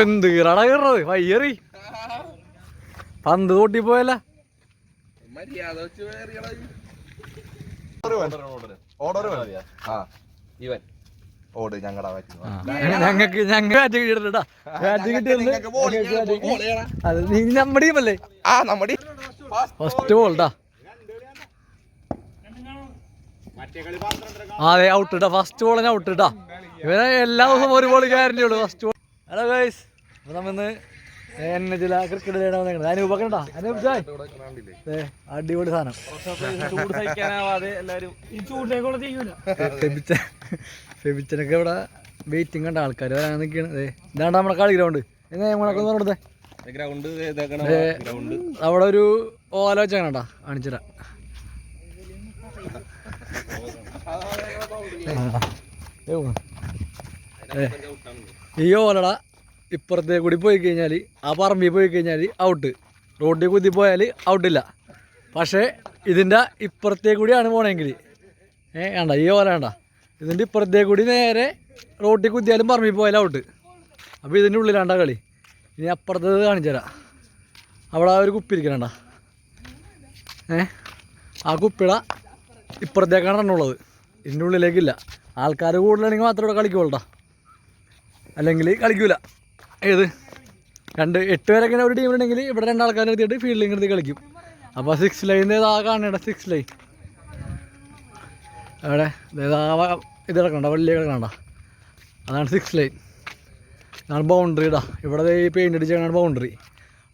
എന്ത് കീറാടാ കീറത് വയ്യറി. പന്ത് തോട്ടി പോയല്ല. മര്യാദ വെച്ച് വേറിയടാ ഈ. ആ. ഇവൻ. ഓട് ഞങ്ങടാ പറ്റുന്നു ഞങ്ങക്ക് ഞങ്ങ ബാറ്റ് അത് നീ നമ്മുടെ ടീമല്ലേ ആ നമ്മുടെ ഫസ്റ്റ് ബോൾട്ടാ അതെ ഔട്ട് ഇട്ടാ ഫസ്റ്റ് ബോളിന് ഔട്ട് ഇട്ടാ ഇവനെ എല്ലാ ദിവസവും ഒരു ബോൾ ഗ്യാരണ്ടി ഉള്ളു ഫസ്റ്റ് ബോൾ ഹലോ ഗൈസ് നമ്മന്ന് എന്നെ ചില ക്രിക്കറ്റ് കളിയാണ് അനൂപ് കണ്ടാ അനൂപ് ജായ്? ദേ, അടിപൊളി സാധനം. ചൂട് സഹിക്കാനാവാതെ എല്ലാരും ഈ ചൂടിലേക്കുള്ള ചെയ്യൂല ഫെബിച്ച ഫെബിച്ചനൊക്കെ ഇവിടെ വെയിറ്റിംഗ് കണ്ട ആൾക്കാർ വരാൻ നിൽക്കുകയാണ്. ഇതാണ്ടാ നമ്മളെ നമ്മുടെ കളി ഗ്രൗണ്ട് എങ്ങനെ നമ്മളൊക്കെ പറഞ്ഞത് ഗ്രൗണ്ട് ഗ്രൗണ്ട് അവിടെ ഒരു ഓല വെച്ചാണ് കാണിച്ചിരാ ഈ ഓലട ഇപ്പുറത്തെ കൂടി പോയി കഴിഞ്ഞാൽ ആ പറമ്പിൽ പോയി കഴിഞ്ഞാൽ ഔട്ട് റോഡിൽ കുത്തി പോയാൽ ഔട്ടില്ല പക്ഷേ ഇതിന്റെ ഇപ്പുറത്തേ കൂടിയാണ് പോണെങ്കിൽ ഏ വേണ്ട ഈ ഓല വേണ്ട ഇതിന്റെ ഇപ്പുറത്തേ കൂടി നേരെ റോട്ടിൽ കുത്തിയാലും പറമ്പിൽ പോയാലും ഔട്ട് അപ്പോൾ ഇതിന്റെ ഉള്ളിലാണ്ട കളി. ഇനി അപ്പുറത്തത് കാണിച്ചു തരാം. അവിടെ ഒരു കുപ്പി ഇരിക്കണണ്ട ഏ ആ കുപ്പിട ഇപ്പുറത്തേക്കാണ് എണ്ണുള്ളത് ഇതിന്റെ ഉള്ളിലേക്കില്ല. ആൾക്കാർ കൂടുതലാണെങ്കിൽ മാത്രം ഇവിടെ കളിക്കുള്ളൂ അല്ലെങ്കിൽ കളിക്കൂല. ഏത്? രണ്ട് എട്ട് പേരൊക്കെ ഒരു ടീം ഉണ്ടെങ്കിൽ ഇവിടെ രണ്ടാൾക്കാർ എടുത്തിട്ട് ഫീൽഡിൽ എടുത്ത് കളിക്കും. അപ്പോൾ സിക്സ് ലൈൻ ഇതാ കാണേണ്ട സിക്സ് ലൈൻ അവിടെ ഇതാ കിടക്കണ്ട വലിയ കിടക്കണ്ട അതാണ് സിക്സ് ലൈൻ ഇതാണ് ബൗണ്ടറി ഇടാ ഇവിടെ ഈ പെയിന്റ് അടിച്ചാണ് ബൗണ്ടറി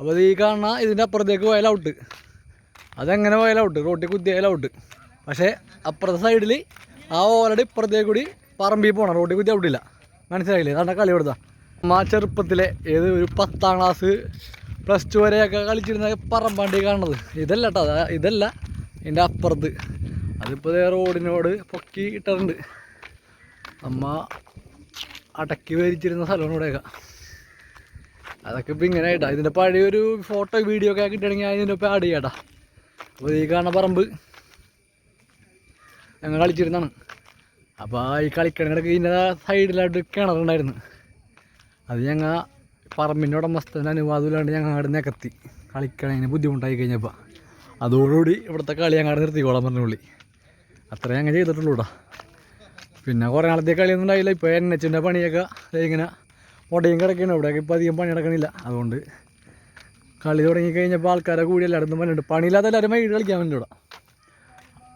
അപ്പോൾ ഈ കാണുന്ന ഇതിന്റെ അപ്പുറത്തേക്ക് പോയാൽ ഔട്ട് അതെങ്ങനെ പോയാൽ ഔട്ട് റോട്ടിൽ കുത്തിയാൽ ഔട്ട് പക്ഷേ അപ്പുറത്തെ സൈഡിൽ ആ ഓലയുടെ ഇപ്പുറത്തേക്ക് കൂടി പറമ്പിൽ പോകണം റോട്ടിൽ കുത്തി ഔട്ടില്ല മനസ്സിലായില്ലേ? അതാണ് കളി കൊടുത്ത അമ്മ ചെറുപ്പത്തിലെ ഏത് ഒരു പത്താം ക്ലാസ് പ്ലസ് ടു വരെയൊക്കെ കളിച്ചിരുന്ന പറമ്പാണ്ടി കാണുന്നത്. ഇതല്ല കേട്ടോ അതാ ഇതല്ല. ഇതിന്റെ അപ്പുറത്ത്. അതിപ്പോൾ റോഡിനോട് പൊക്കി ഇട്ടിട്ടുണ്ട്. അമ്മ അടക്കി വരിച്ചിരുന്ന സ്ഥലമാണ് ഇവിടെയൊക്കെ. അതൊക്കെ ഇപ്പം ഇങ്ങനെ ആയിട്ടാ ഇതിന്റെ പഴയൊരു ഫോട്ടോ വീഡിയോ ഒക്കെ കിട്ടുകയാണെങ്കിൽ അതിന്റെ ഒപ്പം ആഡ് ചെയ്യാട്ടാ അപ്പോൾ ഈ കാണുന്ന പറമ്പ് ഞങ്ങൾ കളിച്ചിരുന്നാണ് അപ്പോൾ ഈ കളിക്കണിടക്ക് ഇതിന്റെ സൈഡിലായിട്ട് കിണറുണ്ടായിരുന്നു അത് ഞങ്ങൾ പറമ്പിന്റെ ഉടമസ്ഥന്റെ അനുവാദമില്ലാണ്ട് ഞങ്ങൾ അവിടെ നികത്തി. കളിക്കണതിന് ബുദ്ധിമുട്ടായി കഴിഞ്ഞപ്പോൾ അതോടുകൂടി ഇവിടുത്തെ കളി ഞങ്ങൾ നിർത്തിക്കോളാൻ പറഞ്ഞു പുള്ളി. അത്രേ ഞങ്ങൾ ചെയ്തിട്ടുള്ളൂ കേട്ടോ പിന്നെ കുറേ നാളത്തെ കളിയൊന്നും ഉണ്ടായില്ല. ഇപ്പോൾ എൻ എച്ചിന്റെ പണിയൊക്കെ ഇങ്ങനെ ഒടയും കിടക്കണം ഇവിടെയൊക്കെ ഇപ്പോൾ അധികം പണി നടക്കണില്ല. അതുകൊണ്ട് കളി തുടങ്ങി കഴിഞ്ഞപ്പോൾ ആൾക്കാരെ കൂടി എല്ലായിടത്തും പണിയുണ്ട് പണിയില്ലാത്ത എല്ലാവരും വൈകിട്ട് കളിക്കാൻ വേണ്ടി ഇവിടെ.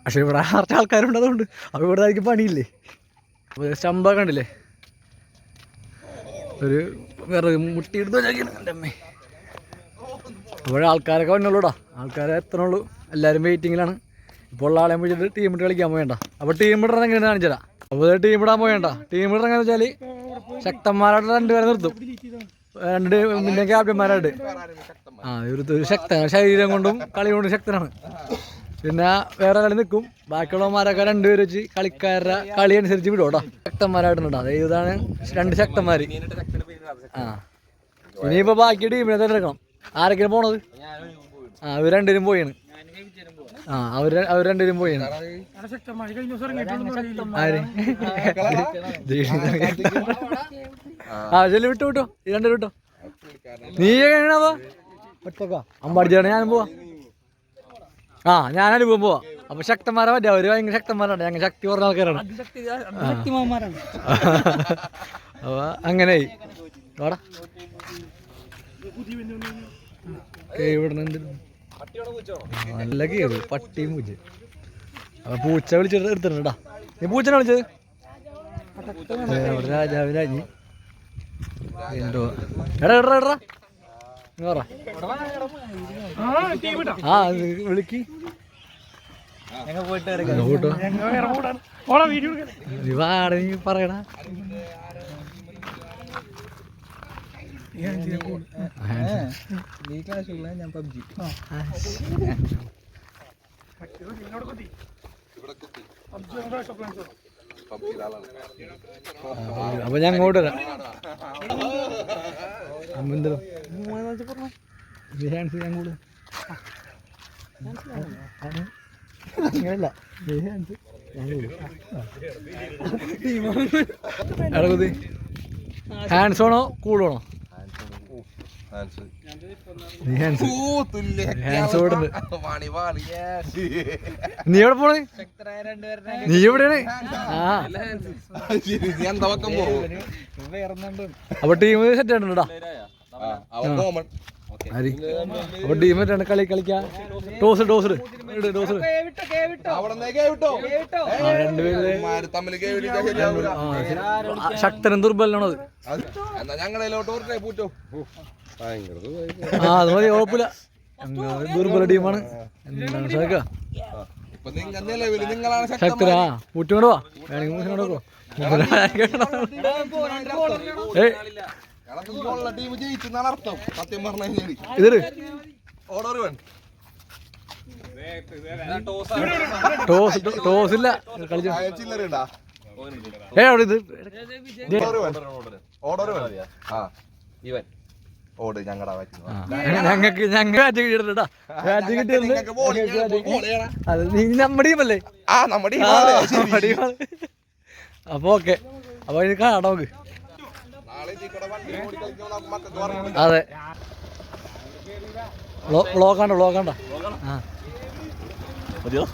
പക്ഷേ ഇവിടെ കുറച്ച് ആൾക്കാരുണ്ട് അതുകൊണ്ട് അപ്പോൾ ഇവിടെ ആയിരിക്കും പണിയില്ലേ? അപ്പോൾ ചമ്പ കണ്ടില്ലേ? ഒരു വിറക് മുട്ടി എടുത്ത് വെച്ചാൽ എന്റെ അമ്മേ. അപ്പോഴേ ആൾക്കാരൊക്കെ വന്നുള്ളൂടാ ആൾക്കാരെ എത്തണുള്ളൂ എല്ലാവരും വെയിറ്റിങ്ങിലാണ് ഇപ്പോൾ ഉള്ള ആളെ വിളിച്ചിട്ട് ടീം ഇട്ട് കളിക്കാൻ പോയണ്ട അപ്പോൾ ടീം ഇടണം കാണിച്ചു കാണിച്ചതാ അപ്പോൾ ടീം ഇടാൻ പോയണ്ട ടീം ഇടണം എങ്ങനെ വെച്ചാൽ ശക്തന്മാരായിട്ട് രണ്ടുപേരെ നിർത്തും. രണ്ട് പിന്നെ ക്യാപ്റ്റന്മാരായിട്ട് ആ ഒരു ശക്തനാണ് ശരീരം കൊണ്ടും കളി കൊണ്ടും ശക്തനാണ്. പിന്നെ വേറെ കളി നിൽക്കും. ബാക്കിയുള്ളവന്മാരൊക്കെ രണ്ടുപേര് വെച്ച് കളിക്കാരുടെ കളി അനുസരിച്ച് വിടും കേട്ടോ ശക്തന്മാരായിട്ടുണ്ട്. അതായത് ഇതാണ് രണ്ട് ശക്തന്മാർ ആ. ഇനിയിപ്പോ ബാക്കി ടീമിനെ തിരഞ്ഞെടുക്കണം ആരൊക്കെയാണ് പോണത്? ആ അവർ രണ്ടുപേരും പോയാണ്. ആ അവർ അവർ രണ്ടുപേരും പോയാണ്. ആര്? ആ ചെല്ലു വിട്ടു വിട്ടോ. ഈ രണ്ടുപേരും വിട്ടോ? നീ എങ്ങനെയാണോ ഒറ്റക്കാ അമ്പാടിച്ചാണ് ഞാനും പോവാ. ആ ഞാൻ അനുഭവം പോവാ. അപ്പൊ ശക്തന്മാരെ പറ്റിയ അവർ ഭയങ്കര ശക്തന്മാരാണ്. ഞങ്ങൾ ശക്തി കുറഞ്ഞ ആൾക്കാരാണ്. അപ്പൊ അങ്ങനെ വാടാ. നല്ല കേറ്. പട്ടിയും പൂച്ച. അപ്പൊ പൂച്ച വിളിച്ചിട്ട് എടുത്തിട്ടുണ്ടാ നീ പൂച്ചനെ വിളിച്ചത്? രാജാവിനായി എന്തോ. എടാ എടാ എടാ. ആ വിളിക്ക്. എടുക്കണേ നീ വാട നീ പറയടാ. അപ്പൊ ഞാൻ അങ്ങോട്ട് വരാം. അമ്പന്തരം ഞാൻ കൂടെ. അങ്ങനെയല്ല ഞാൻ കൂടെ ഹാൻഡ്സ് ആണോ കൂളാണോ നീ എവിടെ പോണേ? നീ എവിടെയാണ്? അപ്പൊ ടീം സെറ്റ് ആയിട്ടുണ്ടാ ആര് അപ്പൊ ടീം സെറ്റ് കളി കളിക്കാ. ടോസ് ടോസ് ടോസ് ശക്തനും ദുർബലനാണോ അത് ആ അത് മതി ഉറപ്പില്ല. ദുർബല ടീമാണ്. ശക്തരാ. പൂറ്റുകൊണ്ട് വാ. വേണമെങ്കിൽ വെക്കോ ടീം ജയിച്ചെന്നാണ് അർത്ഥം. സത്യം പറഞ്ഞു കഴിഞ്ഞാൽ ടോസ് ടോസ് ഇല്ല ഏ അവിടെ ഇത്. ഇവൻ ഓട് ഞങ്ങടാ പറ്റുന്നു ആ, ഞങ്ങക്ക് ഞങ്ങ ബാറ്റ് കിട്ടിയിട്ടാ ബാറ്റ് കിട്ടിയത് നിങ്ങൾക്ക് bowling ആണ്, ball അത് നീ നമ്മുടെ ടീമല്ലേ ആ നമ്മുടെ. അപ്പൊ ഓക്കെ അപ്പൊ ഇത് കാണാം നമുക്ക്. അതെ. വ്ളോഗാണ്ട വ്ളോഗാണ്ട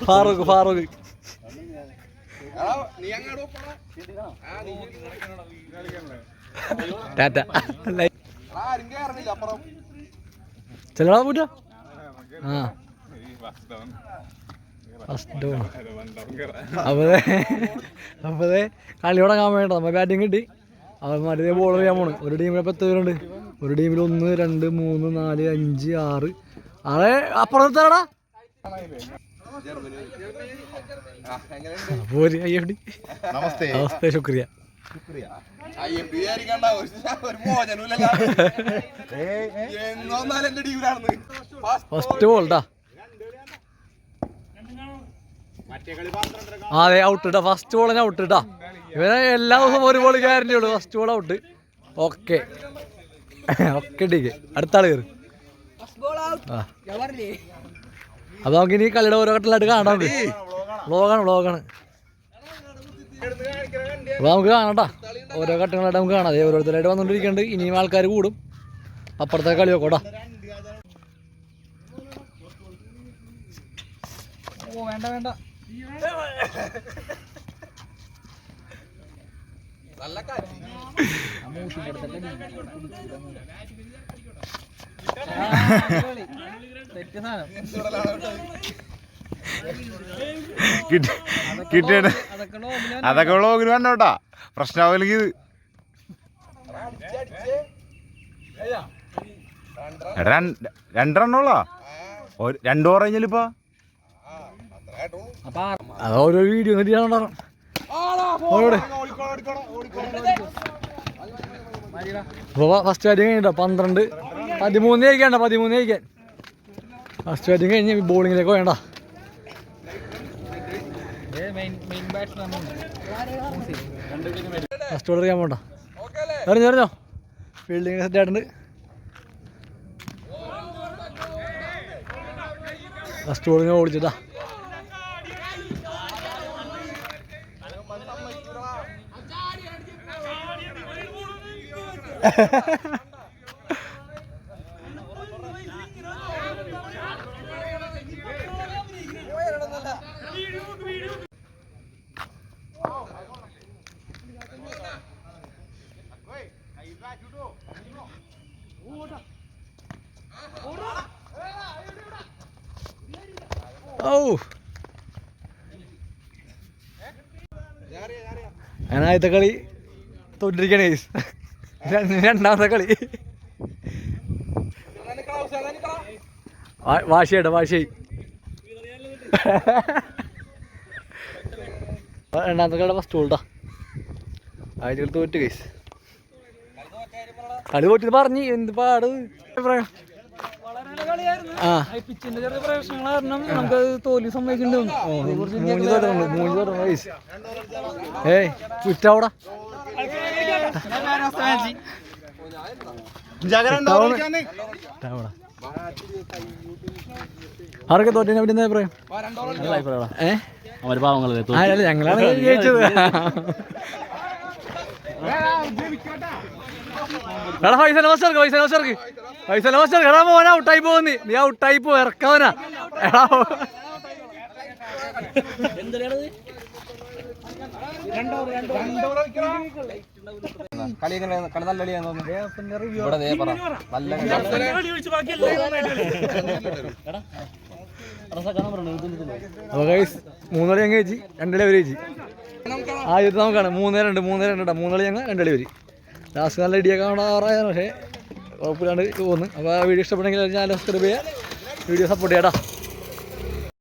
ഫാറൂഖ് ഫാറൂഖ്. ടാറ്റ. ചെല്ലടാ പൂറ്റ ആ. അപ്പതേ അപ്പതേ കളി തുടങ്ങാൻ വേണ്ട നമ്മ ബാറ്റിംഗ് കിട്ടി. അവന്മാരുടെ ബോൾ ചെയ്യാൻ പോണ്. ഒരു ടീമിൽ പത്ത് പേരുണ്ട്? ഒരു ടീമിൽ ഒന്ന് രണ്ട് മൂന്ന് നാല് അഞ്ച് ആറ്. ആളെ അപ്പുറത്താടാ പോരി അയ്യപ്പടി നമസ്തേ. നമസ്തേ ശുക്രിയ. ഫസ്റ്റ് ബോൾട്ടാ അതെ ഔട്ട് ഇട്ടാ ഫസ്റ്റ് ബോൾ ഔട്ട് ഇട്ടാ ഇവനെ എല്ലാ ദിവസവും ഒരു ബോൾ ഗ്യാരണ്ടി ഉള്ളു. First ball out okay okay dig. അടുത്ത ആൾ കയറി അപ്പൊ നമുക്ക് ഇനി കളിയുടെ ഓരോ ഘട്ടത്തിലായിട്ട് കാണാം വ്ളോഗാണ് വ്ളോഗാണ് അപ്പൊ നമുക്ക് കാണണ്ട ഓരോ ഘട്ടങ്ങളായിട്ട് നമുക്ക് കാണാം. അതേ ഓരോരുത്തരായിട്ട് വന്നുകൊണ്ടിരിക്കുന്നുണ്ട് ഇനിയും ആൾക്കാർ കൂടും. അപ്പുറത്തെ കളി നോക്കോട്ടാ വേണ്ട കാറ്റ് കിട്ടിയത് അതൊക്കെ വ്ളോഗിന് വന്നോട്ടാ പ്രശ്നമാവില്ലെങ്കിൽ ഇത്. രണ്ടെണ്ണോളാ? രണ്ടു പറഞ്ഞാലിപ്പോ അത് ഓരോ വീഡിയോ അപ്പോൾ ഫസ്റ്റ് ബാറ്റിംഗ് കഴിഞ്ഞിട്ടോ? പന്ത്രണ്ട്. പതിമൂന്ന് കഴിക്കണ്ട പതിമൂന്ന് കഴിക്കാൻ. ഫസ്റ്റ് ബാറ്റിംഗ് കഴിഞ്ഞ് ബോളിങ്ങിലേക്ക് വേണ്ട ഫസ്റ്റ് ബോൾ അറിയാൻ പോണ്ട. എറിഞ്ഞോ എറിഞ്ഞോ? ഫീൽഡിങ് സെറ്റ് ആയിട്ടുണ്ട്. ഫസ്റ്റ് ബോളിങ്ങനെ ഓടിച്ചിട്ടാ ഞാൻ ആദ്യത്തെ കളി തോറ്റിരിക്കണേ. രണ്ടാമത്തെ കളി. വാ- വാശി രണ്ടാമത്തെ കളി ഫസ്റ്റ് ആദ്യത്തെ കളി തോറ്റ് കേസ് കളി തോറ്റിട്ട് പറഞ്ഞ് എന്ത് പാട്. ആ. പിച്ചിന്റെ ചെറിയ കാരണം നമുക്ക് തോൽവി മൂന്ന് ഏയ് മൂന്ന് ആരൊക്കെ തോറ്റിനെ പറ്റി എന്താ അഭിപ്രായം ഏ? അവർ പാവങ്ങളെ ആ, അല്ല, ഞങ്ങളാണ് ജയിച്ചത്. എടാ ഫൈസൽ മാസ്റ്റർക്ക് ഫൈസൽ മാസ്റ്റർക്ക് ഫൈസൽ മാസ്റ്റർക്ക് എടാ മോനെ ഔട്ടായി പോകുന്നി നീ ഔട്ടായി പോ ഇറക്കവനാ. എടാ രണ്ടോ എങ്ങനെ കളി നല്ല കളിയാന്ന് തോന്നുന്നു. ഇവിടെ ദേ പറ. നല്ല അപ്പോൾ ഗൈസ് മൂന്നളി ഞങ്ങൾ ചേച്ചി രണ്ടളി അവർ ചേച്ചി ആ ഇത് നമുക്കാണ്. മൂന്നേ രണ്ട് മൂന്നേ രണ്ടാ മൂന്നളി ഞങ്ങൾ രണ്ടളി വരി ലാസ്റ്റ് നല്ല ഇടിയൊക്കെ കാണാറായാണ് പക്ഷേ കുഴപ്പമില്ലാണ്ട് പോകുന്നു. അപ്പോൾ ആ വീഡിയോ ഇഷ്ടപ്പെട്ടെങ്കിൽ ഞാൻ സബ്സ്ക്രൈബ് ചെയ്യുക. വീഡിയോ സപ്പോർട്ട് ചെയ്യാം